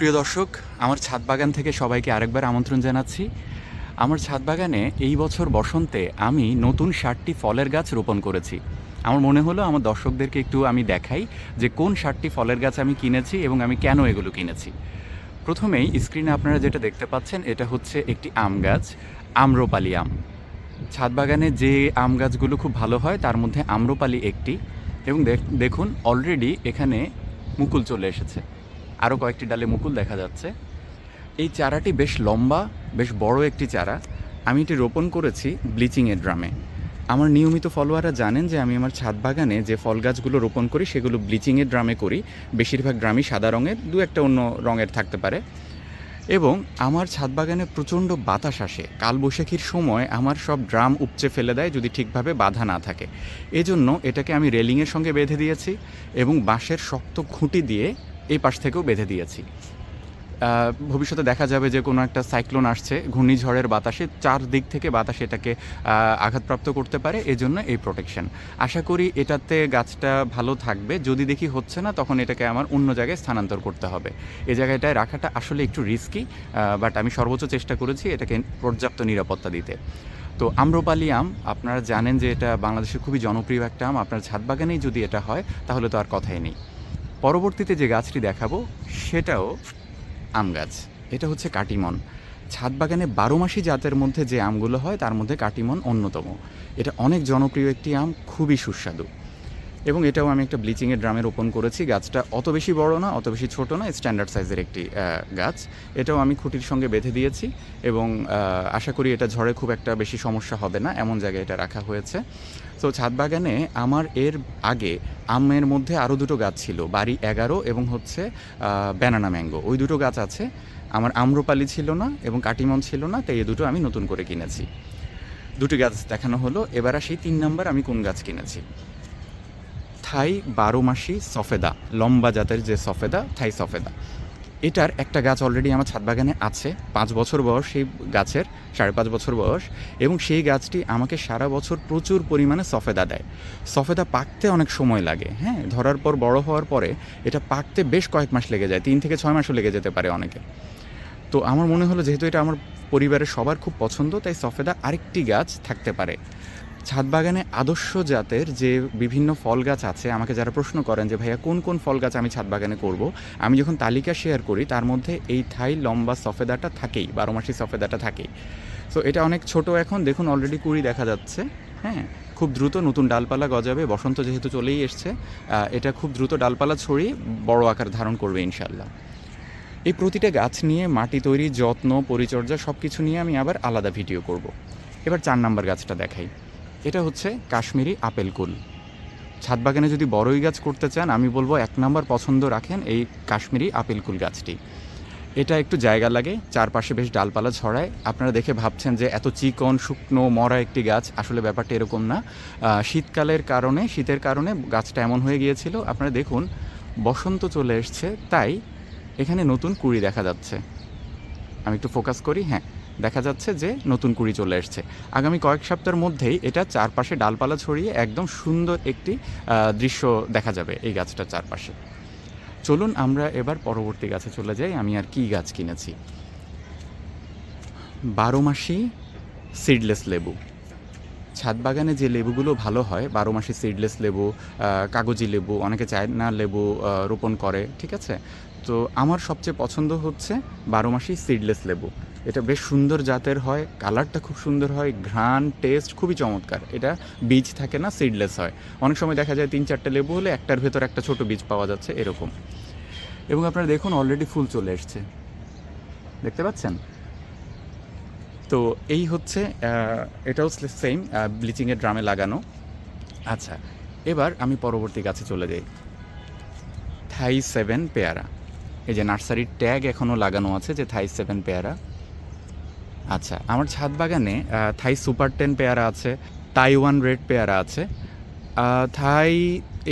প্রিয় দর্শক, আমার ছাদ বাগান থেকে সবাইকে আরেকবার আমন্ত্রণ জানাচ্ছি। আমার ছাদ বাগানে এই বছর বসন্তে আমি নতুন ষাটটি ফলের গাছ রোপণ করেছি। আমার মনে হলো আমার দর্শকদেরকে একটু আমি দেখাই যে কোন ষাটটি ফলের গাছ আমি কিনেছি এবং আমি কেন এগুলো কিনেছি। প্রথমেই স্ক্রিনে আপনারা যেটা দেখতে পাচ্ছেন, এটা হচ্ছে একটি আম গাছ, আম্রপালি আম। ছাদ বাগানে যে আম গাছগুলো খুব ভালো হয়, তার মধ্যে আম্রপালি একটি। এবং দেখ- দেখুন অলরেডি এখানে মুকুল চলে এসেছে। আরও কয়েকটি ডালে মুকুল দেখা যাচ্ছে। এই চারাটি বেশ লম্বা, বেশ বড় একটি চারা। আমি এটি রোপণ করেছি ব্লিচিংয়ের ড্রামে। আমার নিয়মিত ফলোয়াররা জানেন যে আমি আমার ছাদ বাগানে যে ফল গাছগুলো রোপণ করি, সেগুলো ব্লিচিংয়ের ড্রামে করি। বেশিরভাগ ড্রামই সাদা রঙের, দু একটা অন্য রঙের থাকতে পারে। এবং আমার ছাদ বাগানে প্রচণ্ড বাতাস আসে। কালবৈশাখীর সময় আমার সব ড্রাম উপচে ফেলে দেয় যদি ঠিকভাবে বাধা না থাকে। এজন্য এটাকে আমি রেলিংয়ের সঙ্গে বেঁধে দিয়েছি এবং বাঁশের শক্ত খুঁটি দিয়ে এই পাশ থেকেও বেঁধে দিয়েছি। ভবিষ্যতে দেখা যাবে যে কোনো একটা সাইক্লোন আসছে, ঘূর্ণিঝড়ের বাতাসে চার দিক থেকে বাতাস এটাকে আঘাতপ্রাপ্ত করতে পারে, এজন্য এই প্রোটেকশন আশা করি এটাতে গাছটা ভালো থাকবে, যদি দেখি হচ্ছে না, তখন এটাকে আমার অন্য জায়গায় স্থানান্তর করতে হবে। এই জায়গাটায় রাখাটা আসলে একটু রিস্কি বাট আমি সর্বোচ্চ চেষ্টা করেছি এটাকে পর্যাপ্ত নিরাপত্তা দিতে। তো আম্রপালি আম, আপনারা জানেন যে এটা বাংলাদেশের খুবই জনপ্রিয় একটা আম, আপনার ছাদ বাগানেই যদি এটা হয়, তাহলে তো আর কথাই নেই। পরবর্তীতে যে গাছটি দেখাবো, সেটাও আম গাছ। এটা হচ্ছে কাটিমন। ছাদ বাগানে বারো মাসি জাতের মধ্যে যে আমগুলো হয়, তার মধ্যে কাটিমন অন্যতম। এটা অনেক জনপ্রিয় একটি আম, খুবই সুস্বাদু। এবং এটাও আমি একটা ব্লিচিংয়ের ড্রামে রোপণ করেছি। গাছটা অত বেশি বড় না, অত বেশি ছোট না স্ট্যান্ডার্ড সাইজের একটি গাছ। এটাও আমি খুঁটির সঙ্গে বেঁধে দিয়েছি এবং আশা করি এটা ঝড়ে খুব একটা বেশি সমস্যা হবে না, এমন জায়গায় এটা রাখা হয়েছে। তো ছাদ বাগানে আমার এর আগে আমের মধ্যে আরও দুটো গাছ ছিল, বাড়ি এগারো এবং হচ্ছে ব্যানানা ম্যাঙ্গো ওই দুটো গাছ আছে, আমার আম্রপালি ছিল না এবং কাটিমন ছিল না, তাই এই দুটো আমি নতুন করে কিনেছি। দুটি গাছ দেখানো হলো, এবার আসি তিন নাম্বার আমি কোন গাছ কিনেছি। থাই বারো মাসি সফেদা, লম্বা জাতের যে সফেদা, থাই সফেদা। এটার একটা গাছ অলরেডি আমার ছাদ বাগানে আছে, পাঁচ বছর বয়স সেই গাছের, সাড়ে পাঁচ বছর বয়স, এবং সেই গাছটি আমাকে সারা বছর প্রচুর পরিমাণে সফেদা দেয়। সফেদা পাকতে অনেক সময় লাগে হ্যাঁ? ধরার পর, বড় হওয়ার পরে এটা পাকতে বেশ কয়েক মাস লেগে যায়, তিন থেকে ছয় মাসও লেগে যেতে পারে অনেকে। তো আমার মনে হলো, যেহেতু এটা আমার পরিবারের সবার খুব পছন্দ, তাই সফেদা আরেকটি গাছ থাকতে পারে। ছাদ বাগানে আদর্শ জাতের যে বিভিন্ন ফল গাছ আছে, আমাকে যারা প্রশ্ন করেন যে, ভাইয়া, কোন কোন ফল গাছ আমি ছাদ বাগানে করব? আমি যখন তালিকা শেয়ার করি, তার মধ্যে এই থাই লম্বা সফেদাটা থাকেই, বারো মাসি সফেদাটা থাকেই। সো এটা অনেক ছোট এখন, দেখুন অলরেডি কুড়ি দেখা যাচ্ছে হ্যাঁ? খুব দ্রুত নতুন ডালপালা গজাবে, বসন্ত যেহেতু চলেই এসছে এটা খুব দ্রুত ডালপালা ছড়িয়ে বড় আকার ধারণ করবে ইনশাল্লাহ এই প্রতিটা গাছ নিয়ে মাটি তৈরি, যত্ন, পরিচর্যা সব কিছু নিয়ে আমি আবার আলাদা ভিডিও করব। এবার চার নাম্বার গাছটা দেখাই। এটা হচ্ছে কাশ্মীরি আপেল কুল। ছাদ বাগানে যদি বড়ই গাছ করতে চান, আমি বলব এক নাম্বার পছন্দ রাখেন এই কাশ্মীরি আপেল কুল গাছটি। এটা একটু জায়গা লাগে, চারপাশে বেশ ডালপালা ছড়ায়। আপনারা দেখে ভাবছেন যে এত চিকন, শুকনো, মরা একটি গাছ, আসলে ব্যাপারটা এরকম না। শীতকালের কারণে, শীতের কারণে গাছটা এমন হয়ে গিয়েছিল, আপনারা দেখুন, বসন্ত চলে এসছে, তাই এখানে নতুন কুড়ি দেখা যাচ্ছে। আমি একটু ফোকাস করি হ্যাঁ। দেখা যাচ্ছে যে নতুন কুড়ি চলে এসছে। আগামী কয়েক সপ্তাহের মধ্যেই এটা চারপাশে ডালপালা ছড়িয়ে একদম সুন্দর একটি দৃশ্য দেখা যাবে এই গাছটার চারপাশে। চলুন আমরা এবার পরবর্তী গাছে চলে যাই। আমি আর কি গাছ কিনেছি? বারো মাসি সিডলেস লেবু। ছাদ বাগানে যে লেবুগুলো ভালো হয় বারো মাসি সিডলেস লেবু কাগজি লেবু, অনেকে চায়না লেবু রোপণ করে, ঠিক আছে? তো আমার সবচেয়ে পছন্দ হচ্ছে বারো মাসি সিডলেস লেবু। এটা বেশ সুন্দর জাতের হয়, কালারটা খুব সুন্দর হয়, ঘ্রাণ টেস্ট খুবই চমৎকার। এটা বীজ থাকে না সিডলেস হয়। অনেক সময় দেখা যায় তিন চারটে লেবু হলে একটার ভেতর একটা ছোট বীজ পাওয়া যাচ্ছে এরকম। এবং আপনারা দেখুন অলরেডি ফুল চলে এসছে। দেখতে পাচ্ছেন? তো এই হচ্ছে এটাও সেম ব্লিচিংয়ের ড্রামে লাগানো। আচ্ছা এবার আমি পরবর্তী গাছে চলে যাই। থাই সেভেন পেয়ারা। এই যে নার্সারির ট্যাগ এখনও লাগানো আছে যে থাই সেভেন পেয়ারা। আচ্ছা আমার ছাদ বাগানে থাই সুপার টেন পেয়ারা আছে, তাইওয়ান রেড পেয়ারা আছে থাই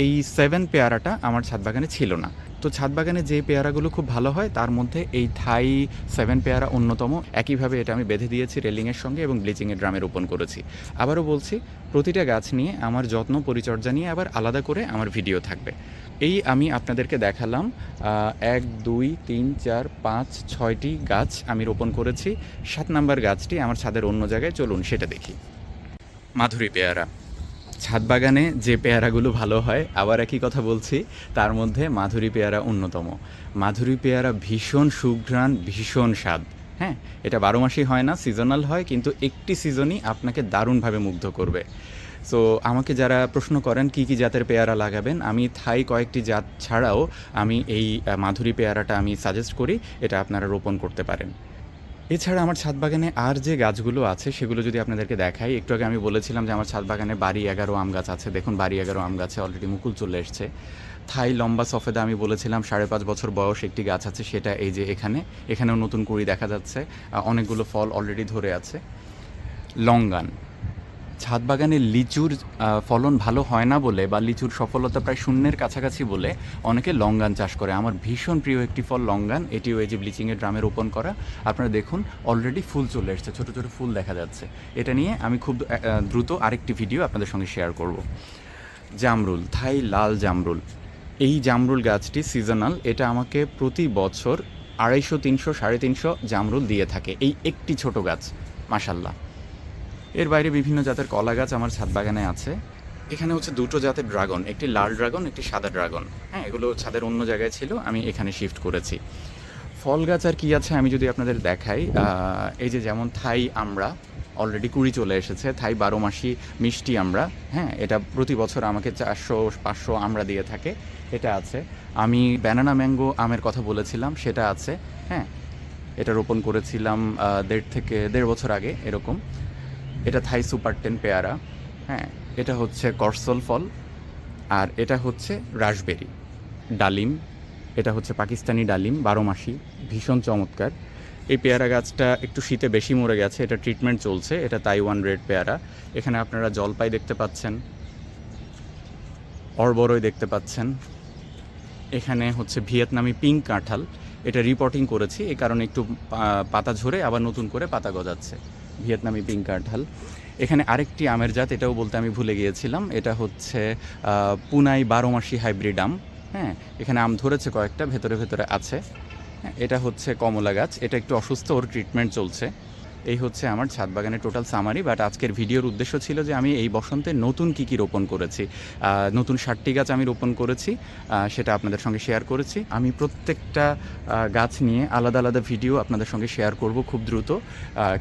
এই সেভেন পেয়ারাটা আমার ছাদ বাগানে ছিল না। তো ছাদ বাগানে যে পেয়ারাগুলো খুব ভালো হয়, তার মধ্যে এই থাই সেভেন পেয়ারা অন্যতম, একইভাবে এটা আমি বেঁধে দিয়েছি রেলিংয়ের সঙ্গে এবং ব্লিচিংয়ের ড্রামে রোপণ করেছি। আবারও বলছি, প্রতিটা গাছ নিয়ে আমার যত্ন পরিচর্যা নিয়ে আবার আলাদা করে আমার ভিডিও থাকবে। এই আমি আপনাদেরকে দেখালাম এক, দুই, তিন, চার, পাঁচ, ছয়টি গাছ আমি রোপণ করেছি। সাত নাম্বার গাছটি আমার ছাদের অন্য জায়গায়, চলুন সেটা দেখি। মাধুরী পেয়ারা। ছাদ বাগানে যে পেয়ারাগুলো ভালো হয়, আবার একই কথা বলছি, তার মধ্যে মাধুরী পেয়ারা অন্যতম। মাধুরী পেয়ারা ভীষণ সুঘ্রাণ, ভীষণ স্বাদ। হ্যাঁ এটা বারো মাসই হয় না সিজনাল হয়, কিন্তু একটি সিজনই আপনাকে দারুণভাবে মুগ্ধ করবে। সো আমাকে যারা প্রশ্ন করেন, কি কি জাতের পেয়ারা লাগাবেন, আমি থাই কয়েকটি জাত ছাড়াও আমি এই মাধুরী পেয়ারাটা আমি সাজেস্ট করি, এটা আপনারা রোপণ করতে পারেন। এছাড়া আমার ছাদ বাগানে আর যে গাছগুলো আছে, সেগুলো যদি আপনাদেরকে দেখাই, একটু আগে আমি বলেছিলাম যে আমার ছাদ বাগানে বাড়ি এগারো আম গাছ আছে। দেখুন, বাড়ি এগারো আম গাছে অলরেডি মুকুল চলে এসছে। থাই লম্বা সফেদা আমি বলেছিলাম, সাড়ে পাঁচ বছর বয়স একটি গাছ আছে, সেটা এই যে এখানে। এখানেও নতুন কুড়ি দেখা যাচ্ছে অনেকগুলো ফল অলরেডি ধরে আছে। লঙ্গান। ছাদ বাগানে লিচুর ফলন ভালো হয় না বলে বা লিচুর সফলতা প্রায় শূন্যের কাছাকাছি বলে অনেকে লঙ্গান চাষ করে। আমার ভীষণ প্রিয় একটি ফল লঙ্গান, এটিও এই যে ব্লিচিংয়ের ড্রামে রোপণ করা। আপনারা দেখুন অলরেডি ফুল চলে এসছে, ছোটো ছোটো ফুল দেখা যাচ্ছে। এটা নিয়ে আমি খুব দ্রুত আরেকটি ভিডিও আপনাদের সঙ্গে শেয়ার করব। জামরুল, থাই লাল জামরুল। এই জামরুল গাছটি সিজনাল এটা আমাকে প্রতি বছর আড়াইশো, তিনশো, সাড়ে তিনশো জামরুল দিয়ে থাকে। এই একটি ছোট গাছ মাসাল্লাহ এর বাইরে বিভিন্ন জাতের কলা গাছ আমার ছাদ বাগানে আছে। এখানে হচ্ছে দুটো জাতের ড্রাগন, একটি লাল ড্রাগন, একটি সাদা ড্রাগন। হ্যাঁ এগুলো ছাদের অন্য জায়গায় ছিল, আমি এখানে শিফট করেছি। ফল গাছ আর কি আছে আমি যদি আপনাদের দেখাই এই যে যেমন থাই আমরা অলরেডি কুড়ি চলে এসেছে, থাই বারো মাসি মিষ্টি আমরা হ্যাঁ এটা প্রতি বছর আমাকে চারশো, পাঁচশো আমরা দিয়ে থাকে, এটা আছে। আমি ব্যানানা ম্যাঙ্গো আমের কথা বলেছিলাম, সেটা আছে হ্যাঁ এটা রোপণ করেছিলাম দেড় থেকে দেড় বছর আগে, এরকম। এটা থাই সুপার টেন পেয়ারা হ্যাঁ এটা হচ্ছে করসল ফল, আর এটা হচ্ছে রাসবেরি ডালিম, এটা হচ্ছে পাকিস্তানি ডালিম, বারো মাসি, ভীষণ চমৎকার। এই পেয়ারা গাছটা একটু শীতে বেশি মরে গেছে, এটা ট্রিটমেন্ট চলছে, এটা তাইওয়ান রেড পেয়ারা। এখানে আপনারা জলপাই দেখতে পাচ্ছেন, অরবরই দেখতে পাচ্ছেন। এখানে হচ্ছে ভিয়েতনামি পিঙ্ক কাঁঠাল, এটা রিপোর্টিং করেছি এই কারণে একটু পাতা ঝরে আবার নতুন করে পাতা গজাচ্ছে। ভিয়েতনামি পিঙ্ক কাঁঠাল এখানে আরেকটি আমের জাত এটাও বলতে আমি ভুলে গিয়েছিলাম। এটা হচ্ছে পুনাই বারো মাসি হাইব্রিড আম। হ্যাঁ এখানে আম ধরেছে কয়েকটা ভেতরে ভেতরে আছে। হ্যাঁ, এটা হচ্ছে কমলা গাছ। এটা একটু অসুস্থ ওর ট্রিটমেন্ট চলছে। এই হচ্ছে আমার ছাদ বাগানের টোটাল সামারি বাট আজকের ভিডিওর উদ্দেশ্য ছিল যে আমি এই বসন্তে নতুন কি কি রোপণ করেছি। নতুন ষাটটি গাছ আমি রোপণ করেছি সেটা আপনাদের সঙ্গে শেয়ার করেছি। আমি প্রত্যেকটা গাছ নিয়ে আলাদা আলাদা ভিডিও আপনাদের সঙ্গে শেয়ার করব খুব দ্রুত।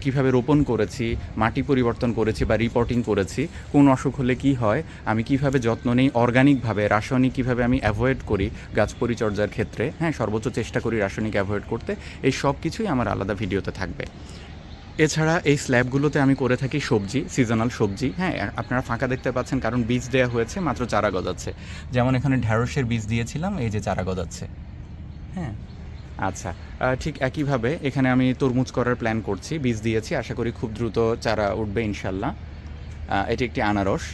কীভাবে রোপণ করেছি, মাটি পরিবর্তন করেছি বা রিপোর্টিং করেছি, কোন অসুখ হলে কি হয়, আমি কীভাবে যত্ন নিই অর্গানিকভাবে রাসায়নিক কীভাবে আমি অ্যাভয়েড করি গাছ পরিচর্যার ক্ষেত্রে। হ্যাঁ সর্বোচ্চ চেষ্টা করি রাসায়নিক অ্যাভয়েড করতে। এই সব কিছুই আমার আলাদা ভিডিওতে থাকবে। এছাড়া এই স্ল্যাবগুলোতে আমি করে থাকি সবজি সিজনাল সবজি। হ্যাঁ আপনারা ফাঁকা দেখতে পাচ্ছেন কারণ বীজ দেওয়া হয়েছে, মাত্র চারা গজাচ্ছে। যেমন এখানে ঢ্যাঁড়সের বীজ দিয়েছিলাম, এই যে চারা গজাচ্ছে। হ্যাঁ আচ্ছা ঠিক একইভাবে এখানে আমি তরমুজ করার প্ল্যান করছি, বীজ দিয়েছি, আশা করি খুব দ্রুত চারা উঠবে ইনশাল্লাহ। এটি একটি আনারস।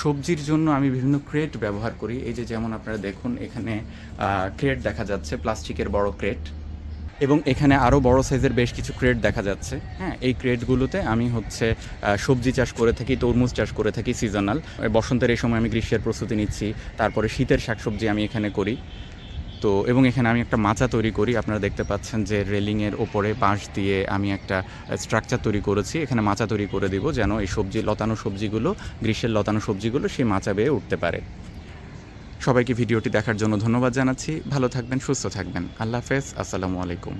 সবজির জন্য আমি বিভিন্ন ক্রেট ব্যবহার করি, এই যে যেমন আপনারা দেখুন এখানে ক্রেট দেখা যাচ্ছে, প্লাস্টিকের বড় ক্রেট এবং এখানে আরও বড় সাইজের বেশ কিছু ক্রেট দেখা যাচ্ছে। হ্যাঁ এই ক্রেটগুলোতে আমি হচ্ছে সবজি চাষ করে থাকি, তরমুজ চাষ করে থাকি সিজনাল বসন্তের এই সময় আমি গ্রীষ্মের প্রস্তুতি নিচ্ছি, তারপরে শীতের শাকসবজি আমি এখানে করি। তো, এবং এখানে আমি একটা মাচা তৈরি করি, আপনারা দেখতে পাচ্ছেন যে রেলিংয়ের ওপরে বাঁশ দিয়ে আমি একটা স্ট্রাকচার তৈরি করেছি। এখানে মাচা তৈরি করে দিব যেন এই সবজি, লতানো সবজিগুলো, গ্রীষ্মের লতানো সবজিগুলো সেই মাচা বেয়ে উঠতে পারে। সবাইকে ভিডিওটি দেখার জন্য ধন্যবাদ জানাচ্ছি। ভালো থাকবেন সুস্থ থাকবেন। আল্লাহ হাফেজ আসসালামু আলাইকুম।